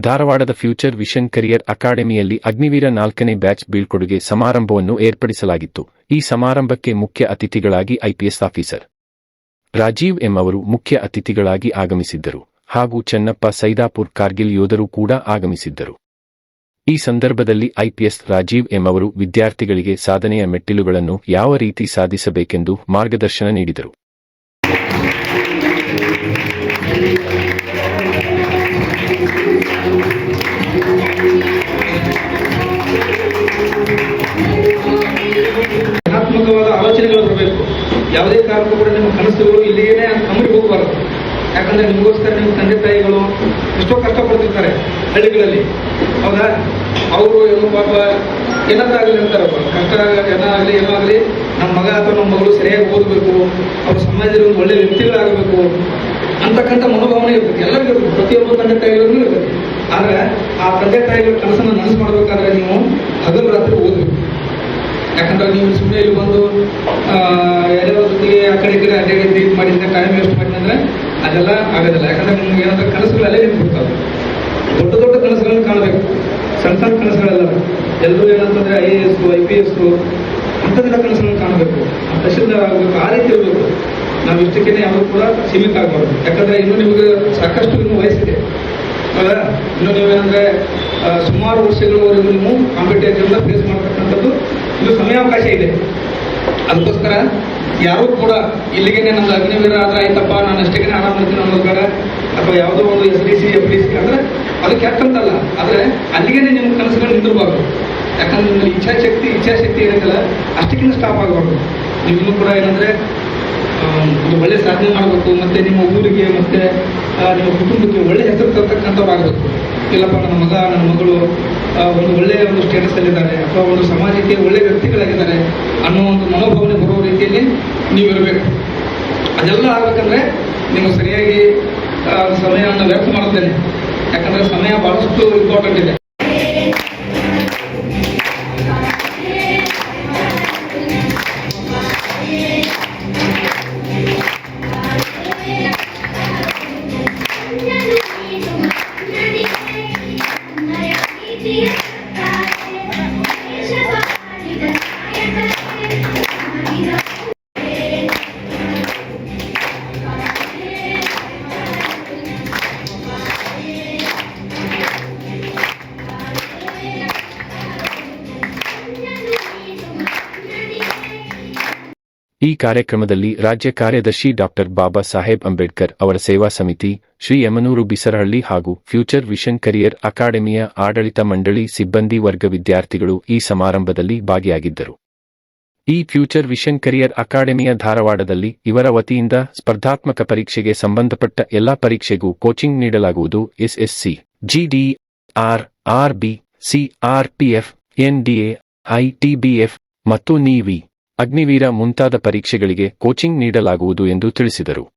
ಧಾರವಾಡದ future vision career ಅಕಾಡೆಮಿಯಲ್ಲಿ ಅಗ್ನಿವೀರ ನಾಲ್ಕನೇ ಬ್ಯಾಚ್ ಬೀಳ್ಕೊಡುಗೆ ಸಮಾರಂಭವನ್ನು ಏರ್ಪಡಿಸಲಾಗಿತ್ತು. ಈ ಸಮಾರಂಭಕ್ಕೆ ಮುಖ್ಯ ಅತಿಥಿಗಳಾಗಿ ಐಪಿಎಸ್ ಆಫೀಸರ್ ರಾಜೀವ್ ಎಂ ಅವರು ಮುಖ್ಯ ಅತಿಥಿಗಳಾಗಿ ಆಗಮಿಸಿದ್ದರು. ಹಾಗೂ ಚೆನ್ನಪ್ಪ, ಸೈದಾಪುರ್, ಕಾರ್ಗಿಲ್ ಯೋಧರು ಕೂಡ ಆಗಮಿಸಿದ್ದರು. ಈ ಸಂದರ್ಭದಲ್ಲಿ ಐಪಿಎಸ್ ರಾಜೀವ್ ಎಂ ಅವರು ವಿದ್ಯಾರ್ಥಿಗಳಿಗೆ ಸಾಧನೆಯ ಮೆಟ್ಟಿಲುಗಳನ್ನು ಯಾವ ರೀತಿ ಸಾಧಿಸಬೇಕೆಂದು ಮಾರ್ಗದರ್ಶನ ನೀಡಿದರು. ಧನಾತ್ಮಕವಾದ ಆಲೋಚನೆಗಳು ಬರಬೇಕು. ಯಾವುದೇ ಕಾರಣಕ್ಕೂ ಕೂಡ ನಿಮ್ಮ ಕನಸುಗಳು ಇಲ್ಲಿಯೇ ಅಮೃತ ಹೋಗಬಾರದು. ಯಾಕಂದ್ರೆ ನಿಮಗೋಸ್ಕರ ನಿಮ್ಮ ತಂದೆ ತಾಯಿಗಳು ಎಷ್ಟೋ ಕಷ್ಟಪಡ್ತಿರ್ತಾರೆ ಹಳ್ಳಿಗಳಲ್ಲಿ. ಹೌದಾ? ಅವರು ಏನು ಪಾಪ ಏನಂತಾಗಲಿ ಅಂತಾರಪ್ಪ. ಕಷ್ಟ ಏನಾಗಲಿ ಏನೋ ಆಗಲಿ ನಮ್ಮ ಮಗ ಅಥವಾ ನಮ್ಮ ಮಗಳು ಸರಿಯಾಗಿ ಓದಬೇಕು. ಅವ್ರ ಸಮಾಜದಲ್ಲಿ ಒಂದು ಒಳ್ಳೆ ವ್ಯಕ್ತಿಗಳಾಗಬೇಕು. ಅಂತಕ್ಕಂಥ ಮನೋಭಾವನೆ ಇರ್ತದೆ ಎಲ್ಲರಿಗೂ ಪ್ರತಿಯೊಬ್ಬ ತಂದೆ ತಾಯಿಗಳಿಗೂ ಆದ್ರೆ ಆ ತಂದೆ ತಾಯಿಗಳ ಕನಸನ್ನು ನನಸು ಮಾಡ್ಬೇಕಾದ್ರೆ ನೀವು ಹಗಲು ರಾತ್ರಿ ಓದ್ಬೇಕು. ಯಾಕಂದ್ರೆ ನೀವು ಸುಮ್ಮನೆ ಇಲ್ಲಿ ಬಂದು ಎಲ್ಲರ ಜೊತೆಗೆ ಆ ಕಡೆ ಕಡೆ ಅಡ್ಡಾಡಿ ಇದು ಮಾಡಿದ್ರೆ ಟೈಮ್ ವೇಸ್ಟ್ ಮಾಡಿದ್ರೆ ಅದೆಲ್ಲ ಆಗೋದಿಲ್ಲ. ಯಾಕಂದ್ರೆ ನಿಮ್ಗೆ ಏನಾದ್ರೂ ಕನಸುಗಳು ಅಲ್ಲೇ ಬಿಡ್ತಾವೆ ದೊಡ್ಡ ದೊಡ್ಡ ಕನಸುಗಳನ್ನು ಕಾಣಬೇಕು. ಸಣ್ಣ ಸಣ್ಣ ಕನಸುಗಳೆಲ್ಲ. ಎಲ್ಲರೂ ಏನಂತಂದ್ರೆ I A S I P S ಅಂಥದ್ದೆಲ್ಲ ಕನಸುಗಳನ್ನು ಕಾಣಬೇಕು. ತಹಶೀಲ್ದಾರ್ ಆಗಬೇಕು. ಆ ರೀತಿ ಇರಬೇಕು. ನಾವು ಇಷ್ಟಕ್ಕೇನೆ ಯಾವಾಗ ಕೂಡ ಸೀಮಿತ ಆಗಬಾರ್ದು. ಯಾಕಂದ್ರೆ ಇನ್ನು ನಿಮಗೆ ಸಾಕಷ್ಟು ಇನ್ನು ವಯಸ್ಸಿದೆ. ಇನ್ನು ನೀವೇನಂದ್ರೆ ಸುಮಾರು ವರ್ಷಗಳವರೆಗೂ ನೀವು ಕಾಂಪಿಟೇಟಿವ್ನ ಫೇಸ್ ಮಾಡ್ತಕ್ಕಂಥದ್ದು ಇದು ಸಮಯಾವಕಾಶ ಇದೆ. ಅದಕ್ಕೋಸ್ಕರ ಯಾರೂ ಕೂಡ ಇಲ್ಲಿಗೆ ನಮ್ದು ಅಗ್ನಿವೀರ ಆದ್ರೆ ಆಯ್ತಪ್ಪ ನಾನು ಅಷ್ಟಕ್ಕೆ ಇರ್ತೀನಿ ಅನ್ನೋದು ಬೇಡ. ಅಥವಾ ಯಾವುದೋ ಒಂದು S D C F D C ಅಂದ್ರೆ ಅದು ಕೆಟ್ಟಂತಲ್ಲ ಆದ್ರೆ ಅಲ್ಲಿಗೆ ನಿಮ್ಮ ಕನಸುಗಳು ನಿಂದಿರಬಾರ್ದು ಯಾಕಂದ್ರೆ ನಿಮ್ಮ ಇಚ್ಛಾಶಕ್ತಿ ಇಚ್ಛಾಶಕ್ತಿ ಏನಿದೆಯಲ್ಲ ಅಷ್ಟಕ್ಕಿಂತ ಸ್ಟಾಪ್ ಆಗಬಾರ್ದು. ಇನ್ನೂ ಕೂಡ ಏನಂದ್ರೆ ಒಂದು ಒಳ್ಳೆ ಸಾಧನೆ ಮಾಡಬೇಕು, ಮತ್ತೆ ನಿಮ್ಮ ಊರಿಗೆ, ಮತ್ತೆ ನಿಮ್ಮ ಕುಟುಂಬಕ್ಕೆ ಒಳ್ಳೆ ಹೆಸರು ತರ್ತಕ್ಕಂಥವ್ರಾಗಬೇಕು. ಇಲ್ಲಪ್ಪ ನನ್ನ ಮಗ, ನನ್ನ ಮಗಳು ಒಂದು ಒಳ್ಳೆಯ ಒಂದು ಸ್ಟೇಟಸ್ ಅಲ್ಲಿದ್ದಾರೆ ಅಥವಾ ಒಂದು ಸಮಾಜಕ್ಕೆ ಒಳ್ಳೆ ವ್ಯಕ್ತಿಗಳಾಗಿದ್ದಾರೆ ಅನ್ನೋ ಒಂದು ಮನೋಭಾವನೆ ಬರುವ ರೀತಿಯಲ್ಲಿ ನೀವು ಇರಬೇಕು ಅದೆಲ್ಲ ಆಗಬೇಕಂದ್ರೆ ನೀವು ಸರಿಯಾಗಿ ಸಮಯವನ್ನು ವ್ಯರ್ಥ ಮಾಡುತ್ತೇನೆ. ಯಾಕಂದರೆ ಸಮಯ ಬಹಳಷ್ಟು ಇಂಪಾರ್ಟೆಂಟ್ ಇದೆ. ಈ ಕಾರ್ಯಕ್ರಮದಲ್ಲಿ ರಾಜ್ಯ ಕಾರ್ಯದರ್ಶಿ ಡಾಕ್ಟರ್ ಬಾಬಾ ಸಾಹೇಬ್ ಅಂಬೇಡ್ಕರ್ ಅವರ ಸೇವಾ ಸಮಿತಿ, ಶ್ರೀ ಯಮನೂರು ಬಿಸರಹಳ್ಳಿ ಹಾಗೂ ಫ್ಯೂಚರ್ ವಿಷನ್ ಕರಿಯರ್ ಅಕಾಡೆಮಿಯ ಆಡಳಿತ ಮಂಡಳಿ ಸಿಬ್ಬಂದಿ ವರ್ಗ ವಿದ್ಯಾರ್ಥಿಗಳು ಈ ಸಮಾರಂಭದಲ್ಲಿ ಭಾಗಿಯಾಗಿದ್ದರು. ಈ ಫ್ಯೂಚರ್ ವಿಷನ್ ಕರಿಯರ್ ಅಕಾಡೆಮಿಯ ಧಾರವಾಡದಲ್ಲಿ ಇವರ ವತಿಯಿಂದ ಸ್ಪರ್ಧಾತ್ಮಕ ಪರೀಕ್ಷೆಗೆ ಸಂಬಂಧಪಟ್ಟ ಎಲ್ಲಾ ಪರೀಕ್ಷೆಗೂ ಕೋಚಿಂಗ್ ನೀಡಲಾಗುವುದು SSC GD R RB, CRPF, NDA ITBF ಮತ್ತು ನೀವಿ. ಅಗ್ನಿವೀರ ಮುಂತಾದ ಪರೀಕ್ಷೆಗಳಿಗೆ ಕೋಚಿಂಗ್ ನೀಡಲಾಗುವುದು ಎಂದು ತಿಳಿಸಿದರು.